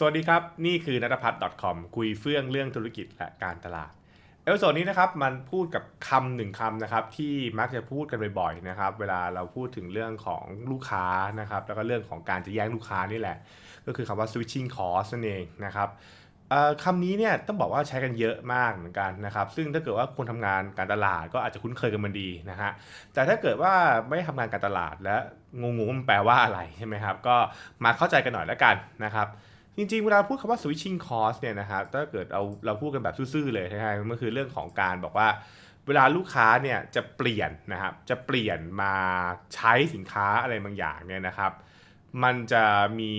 สวัสดีครับ นี่คือนัทพัฒน์ .com คุยเฟื่องเรื่องธุรกิจและการตลาด เอพิโซดนี้นะครับมันพูดกับคำหนึ่งคำนะครับที่มักจะพูดกันบ่อยๆนะครับเวลาเราพูดถึงเรื่องของลูกค้านะครับแล้วก็เรื่องของการจะแย่งลูกค้านี่แหละ ก็คือคำว่า switching cost นั่นเองนะครับคำนี้เนี่ยต้องบอกว่าใช้กันเยอะมากเหมือนกันนะครับ ซึ่งถ้าเกิดว่าคนทำงานการตลาดก็อาจจะคุ้นเคยกันมันดีนะฮะแต่ถ้าเกิดว่าไม่ทำงานการตลาดและงงๆมันแปลว่าอะไรใช่ไหมครับก็มาเข้าใจกันหน่อยแล้วกันนะครับ จริงๆ เวลาพูดคำว่า switching cost เนี่ยนะครับ ถ้าเกิดเราเราพูดกันแบบซื่อๆเลยนะฮะมันคือเรื่องของการบอกว่า เวลาลูกค้าเนี่ยจะเปลี่ยนนะครับ จะเปลี่ยนมาใช้สินค้าอะไรบางอย่างเนี่ยนะครับ มันจะมี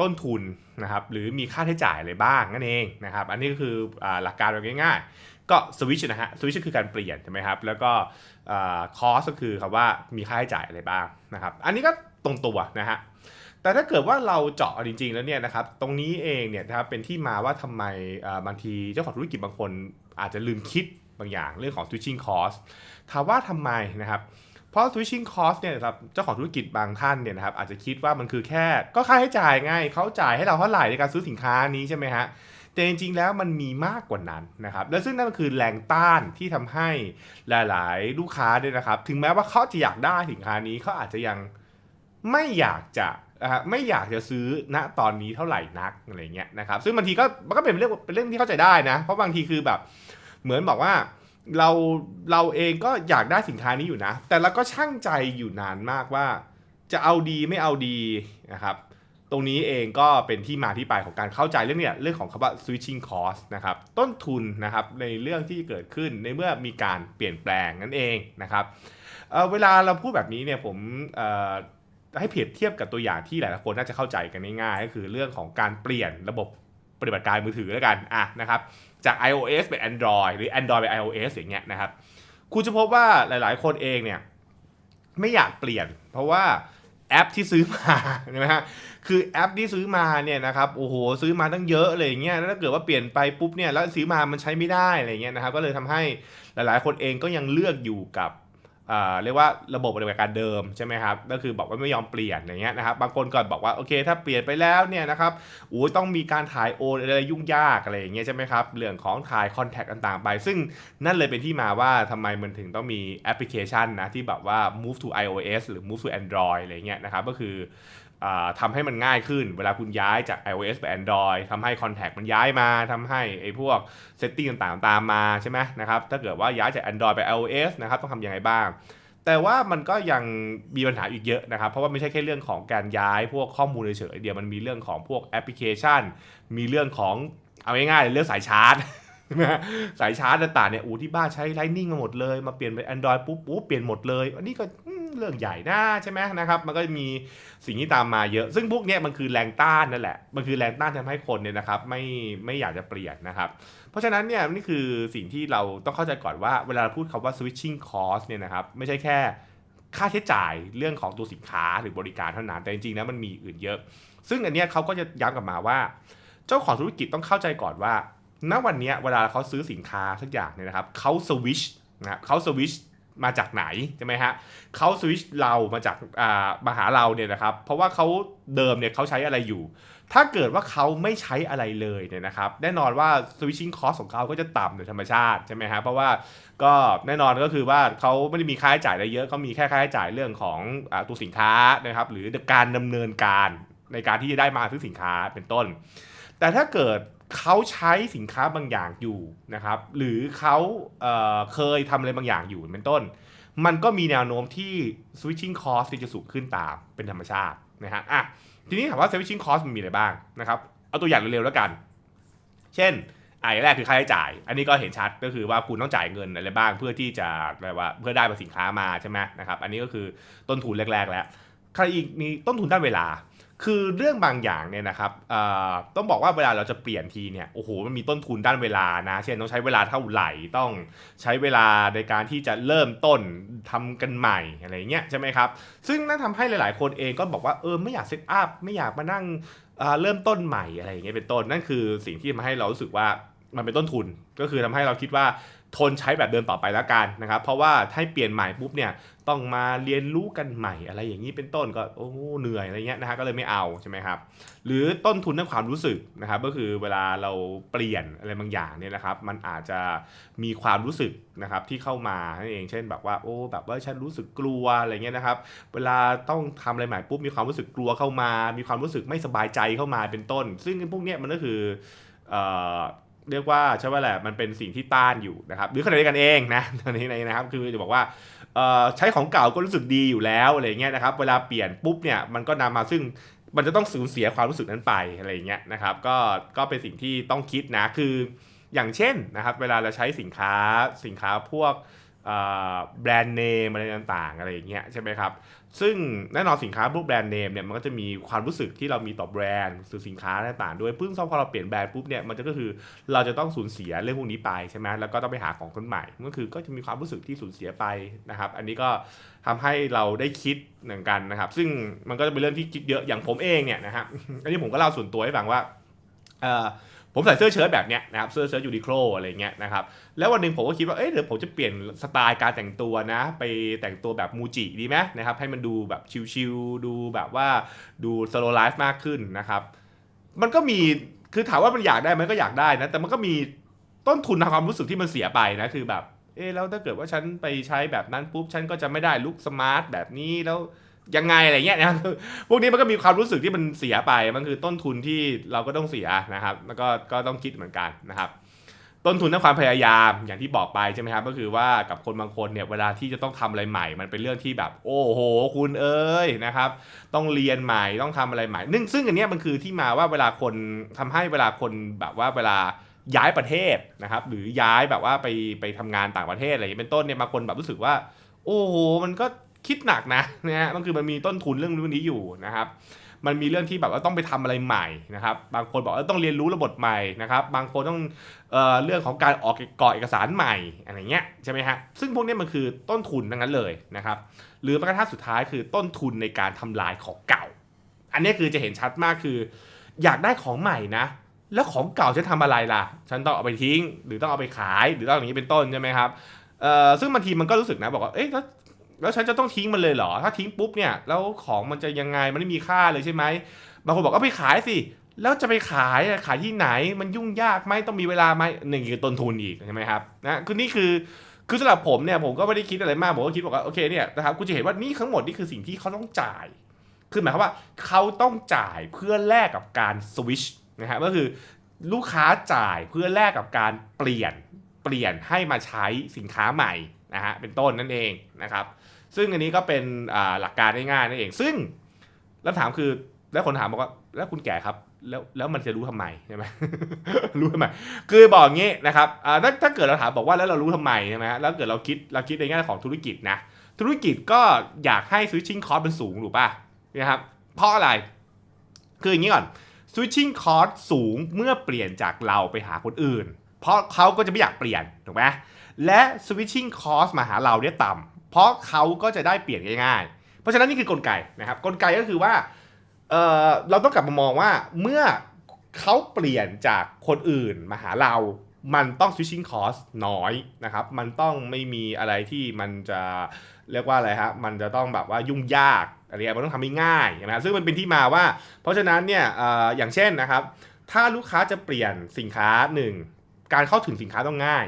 ต้นทุนนะครับ หรือมีค่าใช้จ่ายอะไรบ้างนั่นเองนะครับ อันนี้ก็คืออหลักการแบบง่ายๆ ก็สวิชนะฮะ สวิชคือการเปลี่ยนใช่ไหมครับ แล้วก็คอสก็คือคำว่ามีค่าใช้จ่ายอะไรบ้างนะครับ อันนี้ก็ตรงตัวนะฮะ แต่ถ้าเกิดว่าเราเจาะจริงๆแล้วเนี่ยนะครับตรงนี้เองเนี่ยนะครับเป็นที่มาว่าทำไมบางทีเจ้าของธุรกิจบางคนอาจจะลืมคิดบางอย่างเรื่องของ switching cost ถามว่าทำไมนะครับเพราะ switching cost เนี่ยนะครับเจ้าของธุรกิจบางท่านเนี่ยนะครับอาจจะคิดว่ามันคือแค่ก็ค่าใช้จ่ายไงเขาจ่ายให้เราเท่าไหร่ในการซื้อสินค้านี้ใช่ไหมฮะแต่จริงๆแล้วมันมีมากกว่านั้นนะครับ และซึ่งนั่นก็คือแรงต้านที่ทำให้หลายๆ ลูกค้าเนี่ยนะครับ ถึงแม้ว่าเขาจะอยากได้สินค้านี้เขาอาจจะยังไม่อยากจะ ไม่อยากจะซื้อณตอนนี้เท่าไหร่นักอะไรเงี้ยนะครับซึ่งบางทีก็มันก็เป็นเรื่องเป็นเรื่องที่เข้าใจได้นะ เพราะบางทีคือแบบเหมือนบอกว่าเราเราเองก็อยากได้สินค้านี้อยู่นะ แต่เราก็ช่างใจอยู่นานมากว่า จะเอาดีไม่เอาดีนะครับตรงนี้เองก็เป็นที่มาที่ไปของการเข้าใจเรื่องเนี้ยเรื่องของคำว่า switching cost นะครับต้นทุนนะครับในเรื่องที่เกิดขึ้นในเมื่อมีการเปลี่ยนแปลงนั่นเองนะครับเเวลาเราพูดแบบนี้เนี่ยผมเให้เปรียบเทียบกับตัวอย่างที่หลายๆคนน่าจะเข้าใจกันง่ายๆก็คือเรื่องของการเปลี่ยนระบบปฏิบัติการมือถือแล้วกันอะนะครับจาก iOS เป็น Android หรือ Android เป็น iOS อย่างเงี้ยนะครับคุณจะพบว่าหลายๆ คนเองเนี่ยไม่อยากเปลี่ยน เพราะว่าแอปที่ซื้อมาใช่ไหมฮะคือแอปที่ซื้อมาเนี่ยนะครับโอ้โหซื้อมาตั้งเยอะเลยอย่างเงี้ยแล้วถ้าเกิดว่าเปลี่ยนไปปุ๊บเนี่ยแล้วซื้อมามันใช้ไม่ได้อะไรเงี้ยนะครับก็เลยทำให้หลายๆ คนเองก็ยังเลือกอยู่กับ เรียกว่าระบบปฏิบัติการเดิมใช่ไหมครับก็คือบอกว่าไม่ยอมเปลี่ยนอย่างเงี้ยนะครับบางคนก็บอกว่าโอเค ถ้าเปลี่ยนไปแล้วเนี่ยนะครับโอ้ยต้องมีการถ่ายโอนอะไรยุ่งยากอะไรอย่างเงี้ยใช่ไหมครับเรื่องของถ่ายคอนแทคต่างๆไป ซึ่งนั่นเลยเป็นที่มาว่าทำไมมันถึงต้องมีแอปพลิเคชันนะที่แบบว่า move to iOS หรือ move to Android อะไรเงี้ยนะครับก็คือ ทำให้มันง่ายขึ้น เวลาคุณย้ายจาก iOS ไป Android ทำให้ Contact มันย้ายมาทำให้ไอ้พวก Setting ต่างๆ ตามมาใช่ไหมนะครับถ้าเกิดว่าย้ายจาก Android ไป iOS นะครับต้องทำยังไงบ้าง แต่ว่ามันก็ยังมีปัญหาอีกเยอะนะครับ เพราะว่าไม่ใช่แค่เรื่องของการย้ายพวกข้อมูลเฉยๆเดี๋ยวมันมีเรื่องของพวกแอปพลิเคชัน มีเรื่องของเอาง่ายๆเรื่องสายชาร์จใช่ไหมสายชาร์จต่างๆเนี่ยอู้ที่บ้านใช้ Lightning มาหมดเลย มาเปลี่ยนเป็น Android ปุ๊บปุ๊บเปลี่ยนหมดเลย อันนี้ก็ เรื่องใหญ่นะใช่ไหมนะครับ มันก็มีสิ่งที่ตามมาเยอะ ซึ่งพวกนี้มันคือแรงต้านนั่นแหละ มันคือแรงต้านทำให้คนเนี่ยนะครับไม่ไม่อยากจะเปลี่ยนนะครับ เพราะฉะนั้นเนี่ยนี่คือสิ่งที่เราต้องเข้าใจก่อนว่าเวลาเราพูดคำว่า switching cost เนี่ยนะครับไม่ใช่แค่ค่าใช้จ่ายเรื่องของตัวสินค้าหรือบริการเท่านั้น แต่จริงๆนะมันมีอื่นเยอะ ซึ่งอันเนี้ยเขาก็จะย้ำกลับมาว่า เจ้าของธุรกิจต้องเข้าใจก่อนว่าณวันนี้เวลาเขาซื้อสินค้าสักอย่างเนี่ยนะครับเขาสวิชนะครับเขาสวิช มาจากไหนใช่ไหมฮะเขาสวิชเรามาจากมาหาเราเนี่ยนะครับ เพราะว่าเขาเดิมเนี่ยเขาใช้อะไรอยู่ ถ้าเกิดว่าเขาไม่ใช้อะไรเลยเนี่ยนะครับ แน่นอนว่า switching cost ของเขาก็จะต่ำโดยธรรมชาติใช่ไหมฮะเพราะว่าก็แน่นอนก็คือว่าเขาไม่ได้มีค่าใช้จ่ายอะไรเยอะเขามีแค่ค่าใช้จ่ายเรื่องของอตัวสินค้านะครับ หรือการดำเนินการในการที่จะได้มาซื้อสินค้าเป็นต้น แต่ถ้าเกิด เขาใช้สินค้าบางอย่างอยู่นะครับ หรือเขาเเคยทำอะไรบางอย่างอยู่เป็นต้น มันก็มีแนวโน้มที่ switching cost ที่จะสูงขึ้นตามเป็นธรรมชาตินะฮะอะทีนี้ถามว่า switching cost มันมีอะไรบ้างนะครับ เอาตัวอย่างเร็วๆแล้วกัน เช่นอะอย่างแรกคือค่าใช้จ่าย อันนี้ก็เห็นชัดก็คือว่าคุณต้องจ่ายเงินอะไรบ้างเพื่อที่จะอะไรว่าเพื่อได้มาสินค้ามาใช่ไหมนะครับ อันนี้ก็คือต้นทุนแรกๆแล้วใครอีกมีต้นทุนด้านเวลา คือเรื่องบางอย่างเนี่ยนะครับต้องบอกว่าเวลาเราจะเปลี่ยนทีเนี่ยโอ้โหมันมีต้นทุนด้านเวลานะ เช่นต้องใช้เวลาเท่าไหร่ต้องใช้เวลาในการที่จะเริ่มต้นทำกันใหม่อะไรเงี้ยใช่ไหมครับ ซึ่งนั่นทำให้หลาย ๆ คนเองก็บอกว่าเออไม่อยากเซตอัพไม่อยากมานั่งเเริ่มต้นใหม่อะไรอย่างเงี้ยเป็นต้นนั่นคือสิ่งที่ทำให้เรารู้สึกว่ามันเป็นต้นทุนก็คือทำให้เราคิดว่า ทนใช้แบบเดิมต่อไปแล้วกันนะครับ เพราะว่าถ้าเปลี่ยนใหม่ปุ๊บเนี่ยต้องมาเรียนรู้กันใหม่อะไรอย่างนี้เป็นต้นก็โอ้เหนื่อยอะไรเงี้ยนะฮะก็เลยไม่เอาใช่ไหมครับหรือต้นทุนทางความรู้สึกนะครับก็คือเวลาเราเปลี่ยนอะไรบางอย่างเนี่ยนะครับ มันอาจจะมีความรู้สึกนะครับที่เข้ามานั่นเองเช่นแบบว่าโอ้แบบว่าฉันรู้สึกกลัวอะไรเงี้ยนะครับ เวลาต้องทำอะไรใหม่ปุ๊บมีความรู้สึกกลัวเข้ามา มีความรู้สึกไม่สบายใจเข้ามาเป็นต้น ซึ่งพวกเนี้ยมันก็คือเอ่อ เรียกว่าใช่ว่าแหละมันเป็นสิ่งที่ต้านอยู่นะครับหรือขณะเดียวกันเองนะตอนนี้นะครับคือจะบอกว่าใช้ของเก่าก็รู้สึกดีอยู่แล้วอะไรเงี้ยนะครับเวลาเปลี่ยนปุ๊บเนี่ยมันก็นำมาซึ่งมันจะต้องสูญเสียความรู้สึกนั้นไปอะไรเงี้ยนะครับก็ก็เป็นสิ่งที่ต้องคิดนะคืออย่างเช่นนะครับเวลาเราใช้สินค้าสินค้าพวก แบรนด์เนมอะไรต่างๆ อะไรอย่างเงี้ยใช่ไหมครับ ซึ่งแน่นอนสินค้าพวกแบรนด์เนมเนี่ยมันก็จะมีความรู้สึกที่เรามีต่อแบรนด์หรือสินค้าต่างๆด้วยพึ่งพอเราเปลี่ยนแบรนด์ปุ๊บเนี่ยมันจะก็คือเราจะต้องสูญเสียเรื่องพวกนี้ไปใช่ไหมแล้วก็ต้องไปหาของคนใหม่ก็คือก็จะมีความรู้สึกที่สูญเสียไปนะครับอันนี้ก็ทำให้เราได้คิดเหมือนกันนะครับ ซึ่งมันก็จะเป็นเรื่องที่คิดเยอะอย่างผมเองเนี่ยนะครับอันนี้ผมก็เล่าส่วนตัวให้ฟังว่าเออ ผมใส่เสื้อเชิ้ตแบบเนี้ยนะครับเสื้อเชิ้ตยูนิโคลอะไรเงี้ยนะครับแล้ววันหนึ่งผมก็คิดว่าเอ้ยเดี๋ยวผมจะเปลี่ยนสไตล์การแต่งตัวนะ ไปแต่งตัวแบบมูจิดีไหมนะครับให้มันดูแบบชิลๆดูแบบว่าดูสโลไลฟ์มากขึ้นนะครับมันก็มีคือถามว่ามันอยากได้มันก็อยากได้นะแต่มันก็มีต้นทุนทางความรู้สึกที่มันเสียไปนะคือแบบเออแล้วถ้าเกิดว่าฉันไปใช้แบบนั้นปุ๊บฉันก็จะไม่ได้ลุคสมาร์ทแบบนี้แล้ว ยังไงอะไรเงี้ยนะพวกนี้มันก็มีความรู้สึกที่มันเสียไปมันคือต้นทุนที่เราก็ต้องเสียนะครับ แล้วก็ก็ต้องคิดเหมือนกันนะครับ ต้นทุนและความพยายามอย่างที่บอกไปใช่ไหมครับ ก็คือว่ากับคนบางคนเนี่ยเวลาที่จะต้องทำอะไรใหม่ มันเป็นเรื่องที่แบบ โอ้โห คุณเอ้ยนะครับ ต้องเรียนใหม่ต้องทำอะไรใหม่นึ่งซึ่งอันนี้มันคือที่มาว่าเวลาคนทำให้เวลาคนแบบว่าเวลาย้ายประเทศนะครับ หรือย้ายแบบว่าไปไปทำงานต่างประเทศอะไรอย่างเป็นต้นเนี่ยบางคนแบบรู้สึกว่า โอ้โหมันก็ คิดหนักนะนะฮะมันคือมันมีต้นทุนเรื่องนี้อยู่นะครับ มันมีเรื่องที่แบบว่าต้องไปทำอะไรใหม่นะครับ บางคนบอกว่าต้องเรียนรู้ระบบใหม่นะครับ บางคนต้องเอ่อเรื่องของการออกกรอเอกสารใหม่อะไรเงี้ยใช่ไหมฮะ ซึ่งพวกนี้มันคือต้นทุนทั้งนั้นเลยนะครับ หรือแม้กระทั่งสุดท้ายคือต้นทุนในการทำลายของเก่า อันนี้คือจะเห็นชัดมากคือ อยากได้ของใหม่นะ แล้วของเก่าจะทำอะไรล่ะ ฉันต้องเอาไปทิ้ง หรือต้องเอาไปขาย หรือต้องอย่างนี้เป็นต้นใช่ไหมครับเอ่อซึ่งบางทีมันก็รู้สึกนะบอกว่า เอ๊ะ แล้วฉันจะต้องทิ้งมันเลยเหรอ ถ้าทิ้งปุ๊บเนี่ย แล้วของมันจะยังไง มันไม่มีค่าเลยใช่ไหม บางคนบอกเอาไปขายสิ แล้วจะไปขายขายที่ไหน มันยุ่งยากไหมต้องมีเวลาไหมนี่คือต้นทุนอีกใช่ไหมครับนะคือนี่คือคือสำหรับผมเนี่ยผมก็ไม่ได้คิดอะไรมากผมก็คิดบอกว่าโอเคเนี่ยนะครับกูจะเห็นว่านี่ทั้งหมดนี่คือสิ่งที่เขาต้องจ่ายคือหมายความว่าเขาต้องจ่ายเพื่อแลกกับการสวิชนะฮะก็คือลูกค้าจ่ายเพื่อแลกกับการเปลี่ยนเปลี่ยนให้มาใช้สินค้าใหม่ นะฮะเป็นต้นนั่นเองนะครับ ซึ่งอันนี้ก็เป็นหลักการง่ายๆนั่นเอง ซึ่งแล้วถามคือแล้วคนถามบอกว่าแล้วคุณแก่ครับแล้วแล้วมันจะรู้ทำไมใช่ไหมรู้ทำไมคือบอกงี้นะครับถ้าถ้าเกิดเราถามบอกว่าแล้วเรารู้ทำไมใช่ไหมแล้วเกิดเราคิดเราคิดในแง่ของธุรกิจนะธุรกิจก็อยากให้ switching cost มันสูงถูกป่ะนะครับเพราะอะไร คืออย่างนี้ก่อน switching cost สูงเมื่อเปลี่ยนจากเราไปหาคนอื่น เพราะเขาก็จะไม่อยากเปลี่ยนถูกไหม และ switching cost มาหาเราเนี่ยต่ำเพราะเขาก็จะได้เปลี่ยนง่ายๆ เพราะฉะนั้นนี่คือกลไกนะครับกลไกก็คือว่าเเราต้องกลับมามองว่าเมื่อเขาเปลี่ยนจากคนอื่นมาหาเรา มันต้อง switching cost น้อยนะครับ มันต้องไม่มีอะไรที่มันจะเรียกว่าอะไรฮะ มันจะต้องแบบว่ายุ่งยากอะไรเงี้ยมันต้องทำให้ง่ายนะซึ่งมันเป็นที่มาว่า เพราะฉะนั้นเนี่ยอออย่างเช่นนะครับ ถ้าลูกค้าจะเปลี่ยนสินค้าหนึ่งการเข้าถึงสินค้าต้องง่าย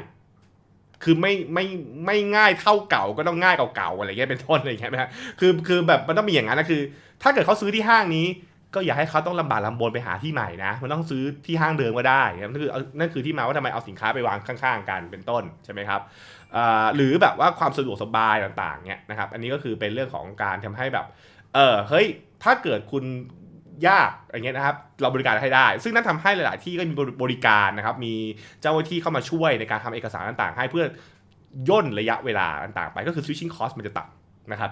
คือไม่ไม่ไม่ง่ายเท่าเก่าก็ต้องง่ายเก่าๆอะไรเงี้ยเป็นต้นอะไรเงี้ยนะคือคือแบบมันต้องมีอย่างนั้นนะคือ ถ้าเกิดเขาซื้อที่ห้างนี้ ก็อย่าให้เขาต้องลำบากลำบนไปหาที่ใหม่นะ มันต้องซื้อที่ห้างเดิมก็ได้นั่นคือนั่นคือที่มาว่าทำไมเอาสินค้าไปวางข้างๆกันเป็นต้นใช่ไหมครับอ่าหรือแบบว่าความสะดวกสบายต่างๆเนี่ยนะครับอันนี้ก็คือเป็นเรื่องของการทำให้แบบเออเฮ้ยถ้าเกิดคุณ ยากอย่างเงี้ยนะครับเราบริการให้ได้ ซึ่งนั่นทำให้หลาย ๆ ที่ก็มีบริการนะครับมีเจ้าหน้าที่เข้ามาช่วยในการทำเอกสารต่างๆ ให้เพื่อย่นระยะเวลาต่างๆ ไปก็คือ switching cost มันจะต่ำนะครับ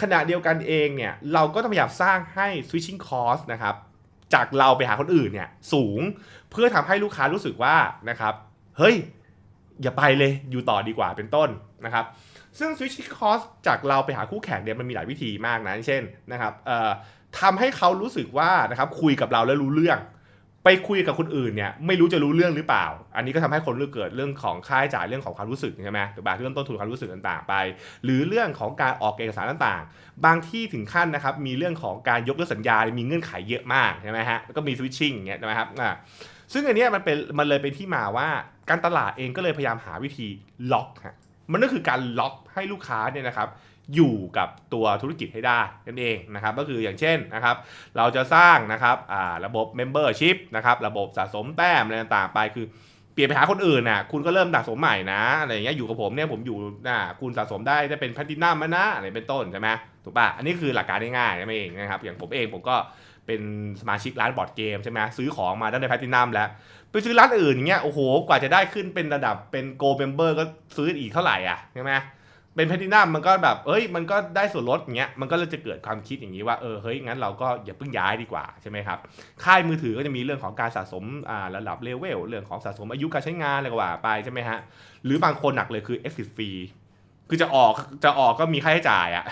ขณะเดียวกันเองเนี่ยเราก็ต้องพยายามสร้างให้ switching cost นะครับจากเราไปหาคนอื่นเนี่ยสูงเพื่อทำให้ลูกค้ารู้สึกว่านะครับเฮ้ย อย่าไปเลยอยู่ต่อดีกว่าเป็นต้นนะครับซึ่ง switching cost จากเราไปหาคู่แข่งเนี่ยมันมีหลายวิธีมากนะเช่นนะครับเอ่อ ทำให้เขารู้สึกว่านะครับคุยกับเราแล้วรู้เรื่อง ไปคุยกับคนอื่นเนี่ยไม่รู้จะรู้เรื่องหรือเปล่า อันนี้ก็ทำให้คนเกิดเรื่องของค่าใช้จ่ายเรื่องของความรู้สึกใช่ไหมหรือบางเรื่องต้นทุนความรู้สึกต่างๆ ไป หรือเรื่องของการออกเอกสารต่างๆ บางที่ถึงขั้นนะครับมีเรื่องของการยกเลิกสัญญา มีเงื่อนไขเยอะมากใช่ไหมฮะแล้วก็มีสวิตชิ่งเงี้ยใช่ไหมครับอ่าซึ่งอันนี้มันเป็นมันเลยเป็นที่มาว่าการตลาดเองก็เลยพยายามหาวิธีล็อกฮะมันก็คือการล็อกให้ลูกค้าเนี่ยนะครับ อยู่กับตัวธุรกิจให้ได้นั่นเองนะครับก็คืออย่างเช่นนะครับเราจะสร้างนะครับระบบ Membership นะครับระบบสะสมแต้มอะไรต่างๆไปคือเปลี่ยนไปหาคนอื่นน่ะคุณก็เริ่มสะสมใหม่นะอะไรอย่างเงี้ยอยู่กับผมเนี่ยผมอยู่น่ะคุณสะสมได้ได้เป็นแพลตินัมมนะอะไรเป็นต้นใช่ไหมถูกป่ะอันนี้คือหลักการง่ายๆนั่นเองนะครับอย่างผมเองผมก็เป็นสมาชิกร้านบอร์ดเกมใช่ไหมซื้อของมาได้ในแพลตินัมแล้วไปซื้อร้านอื่นอย่างเงี้ยโอ้โหกว่าจะได้ขึ้นเป็นระดับเป็นโกลเมมเบอร์ก็ซื้ออีกเท่าไหร่อะใช่ไหม เป็นแพลตินัมมันก็แบบเอ้ยมันก็ได้ส่วนลดอย่างเงี้ยมันก็เลยจะเกิดความคิดอย่างนี้ว่าเออเฮ้ยงั้นเราก็อย่าเพิ่งย้ายดีกว่าใช่ไหมครับค่ายมือถือก็จะมีเรื่องของการสะสมอ่าระดับเลเวลเรื่องของสะสมอายุการใช้งานอะไรกว่าไปใช่ไหมฮะหรือบางคนหนักเลยคือ exit fee คือจะออกจะออกก็มีค่าใช้จ่ายอะ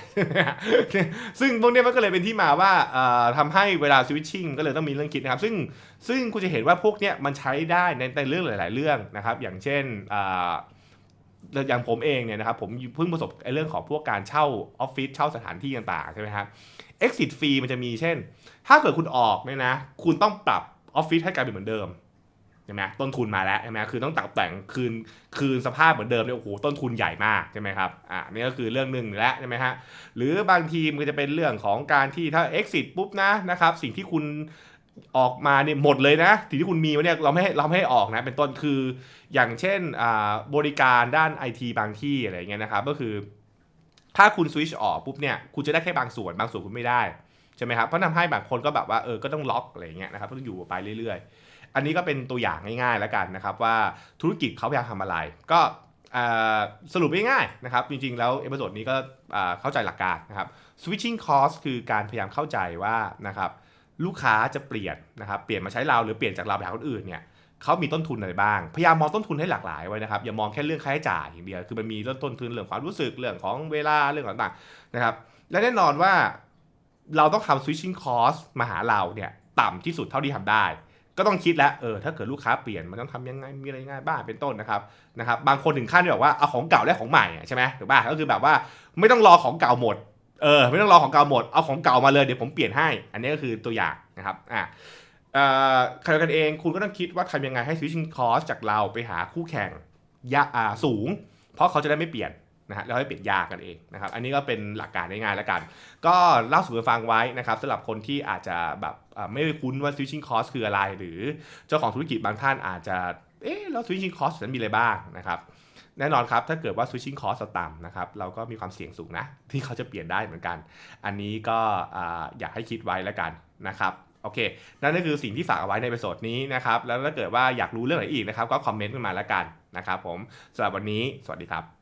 ซึ่งพวกนี้มันก็เลยเป็นที่มาว่าเอ่อทำให้เวลาสวิตชิ่งก็เลยต้องมีเรื่องคิดนะครับ ซึ่งซึ่งคุณจะเห็นว่าพวกเนี้ยมันใช้ได้ในในเรื่องหลาย ๆ เรื่องนะครับ อย่างเช่นอ่า อย่างผมเองเนี่ยนะครับผมเพิ่งประสบไอ้เรื่องของพวกการเช่าออฟฟิศเช่าสถานที่ต่างๆใช่ไหมครับ exit fee มันจะมีเช่น ถ้าเกิดคุณออกเนี่ยนะ คุณต้องปรับออฟฟิศให้กลายเป็นเหมือนเดิมใช่ไหมต้นทุนมาแล้วใช่ไหมคือต้องตัดแต่งคืนคืนสภาพเหมือนเดิมเนี่ยโอ้โหต้นทุนใหญ่มากใช่ไหมครับอ่านี่ก็คือเรื่องหนึ่งแล้วใช่ไหมฮะหรือบางทีมันจะเป็นเรื่องของการที่ถ้า exit ปุ๊บนะนะครับสิ่งที่คุณ ออกมาเนี่ยหมดเลยนะสิ่งที่คุณมีว้เนี่ยเราไม่ให้เราไม่ให้ออกนะเป็นต้นคืออย่างเช่นบริการด้านไอทีบางที่อะไรเงี้ยนะครับก็คือถ้าคุณสวิชออกปุ๊บเนี่ยคุณจะได้แค่บางส่วนบางส่วนคุณไม่ได้ใช่ไหมครับเพราะทำให้บางคนก็แบบว่าเออก็ต้องล็อกอะไรเงี้ยนะครับต้องอยู่ไปเรื่อย ๆ อันนี้ก็เป็นตัวอย่างง่ายๆแล้วกันนะครับว่าธุรกิจเขาพยายามทำอะไร ก็สรุปง่ายๆนะครับจริงๆแล้วเอพิโซดนี้ก็เข้าใจหลักการนะครับ switching cost คือการพยายามเข้าใจว่านะครับ ลูกค้าจะเปลี่ยนนะครับเปลี่ยนมาใช้เราหรือเปลี่ยนจากเราไปหาคนอื่นเนี่ยเขามีต้นทุนอะไรบ้าง พยายามมองต้นทุนให้หลากหลายไว้นะครับ อย่ามองแค่เรื่องค่าใช้จ่ายอย่างเดียว คือมันมีเรื่องต้นทุนเรื่องความรู้สึก เรื่องของเวลา เรื่องต่างๆ นะครับ และแน่นอนว่าเราต้องทำ switching cost มาหาเราเนี่ยต่ำที่สุดเท่าที่ทำได้ ก็ต้องคิดแล้วเออถ้าเกิดลูกค้าเปลี่ยนมันต้องทำยังไง มีอะไรง่ายบ้าง เป็นต้นนะครับ นะครับ บางคนถึงขั้นที่แบบว่าเอาของเก่าและของใหม่ใช่ไหมถูกป่ะ ก็คือแบบว่าไม่ต้องรอของเก่าหมด เออไม่ต้องรอของเก่าหมดเอาของเก่ามาเลยเดี๋ยวผมเปลี่ยนให้ อันนี้ก็คือตัวอย่างนะครับอะเอ่อใครกันเองคุณก็ต้องคิดว่าทำยังไงให้ switching cost จากเราไปหาคู่แข่งยะอ่าสูง เพราะเขาจะได้ไม่เปลี่ยนนะฮะแล้วให้เปลี่ยนยากันเองนะครับอันนี้ก็เป็นหลักการง่ายๆแล้วกัน ก็เล่าสู่กันฟังไว้นะครับสำหรับคนที่อาจจะแบบไม่คุ้นว่า switching cost คืออะไร หรือเจ้าของธุรกิจบางท่านอาจจะเอ๊ะแล้ว switching cost นั้นมีอะไรบ้างนะครับ แน่นอนครับ ถ้าเกิดว่า switching cost ต่ำนะครับ เราก็มีความเสี่ยงสูงนะ ที่เขาจะเปลี่ยนได้เหมือนกัน อันนี้ก็อยากให้คิดไว้แล้วกันนะครับโอเค นั่นก็คือสิ่งที่ฝากเอาไว้ในเอพิโซดนี้นะครับ แล้วถ้าเกิดว่าอยากรู้เรื่องไหนอีกนะครับ ก็คอมเมนต์ขึ้นมาแล้วกันนะครับผมสำหรับวันนี้ สวัสดีครับ